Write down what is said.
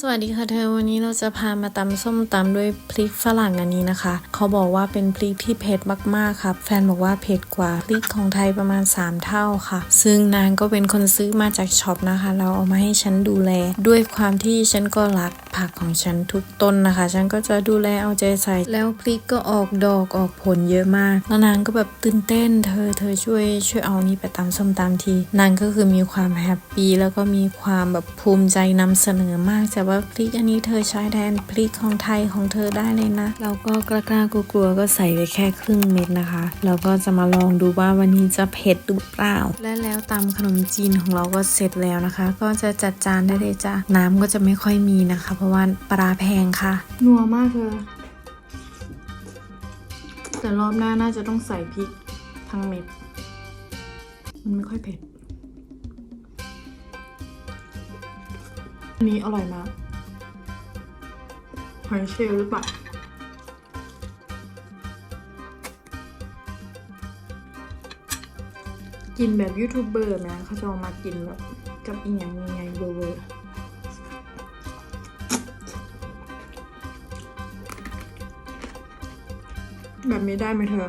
สวัสดีค่ะเธอวันนี้เราจะพามาตำส้มตำด้วยพริกฝรั่งอันนี้นะคะ เขาบอกว่าเป็นพริกที่เผ็ดมากๆครับแฟนบอกว่าเผ็ดกว่าพริกของไทยประมาณ 3 เท่าค่ะ ซึ่งนางก็เป็นคนซื้อมาจากช็อปนะคะ เราเอามาให้ฉันดูแล ด้วยความที่ฉันก็รักผักของฉันทุกต้นนะคะ ฉันก็จะดูแลเอาใจใส่ แล้วพริกก็ออกดอกออกผลเยอะมากแล้วนางก็แบบตื่นเต้น เธอเธอช่วยช่วยเอานี่ไปตำส้มตำทีนางก็คือมีความแฮปปี้แล้วก็มีความแบบภูมิใจนำเสนอมากแต่ว่าพริกอันนี้เธอใช้แทนพริกของไทยของเธอได้เลยนะ เราก็กล้ากล้ากลัวๆก็ใส่ไปแค่ครึ่งเม็ดนะคะเราก็จะมาลองดูว่าวันนี้จะเผ็ดหรือเปล่า และแล้วตำขนมจีนของเราก็เสร็จแล้วนะคะ ก็จะจัดจานได้เลยจ้ะน้ำก็จะไม่ค่อยมีนะคะ เพราะว่าปลาแพงค่ะนัวมากเธอแต่รอบหน้าน่าจะต้องใส่พริกทั้งเม็ด มันไม่ค่อยเผ็ด อันนี้อร่อยมากหอยเชลล์หรือเปล่ากินแบบยูทูบเบอร์นะเขาจะเอามากินแบบกับอีหยังยังไงเบอร์เบอร์แบบนี้ได้ไหมเธอ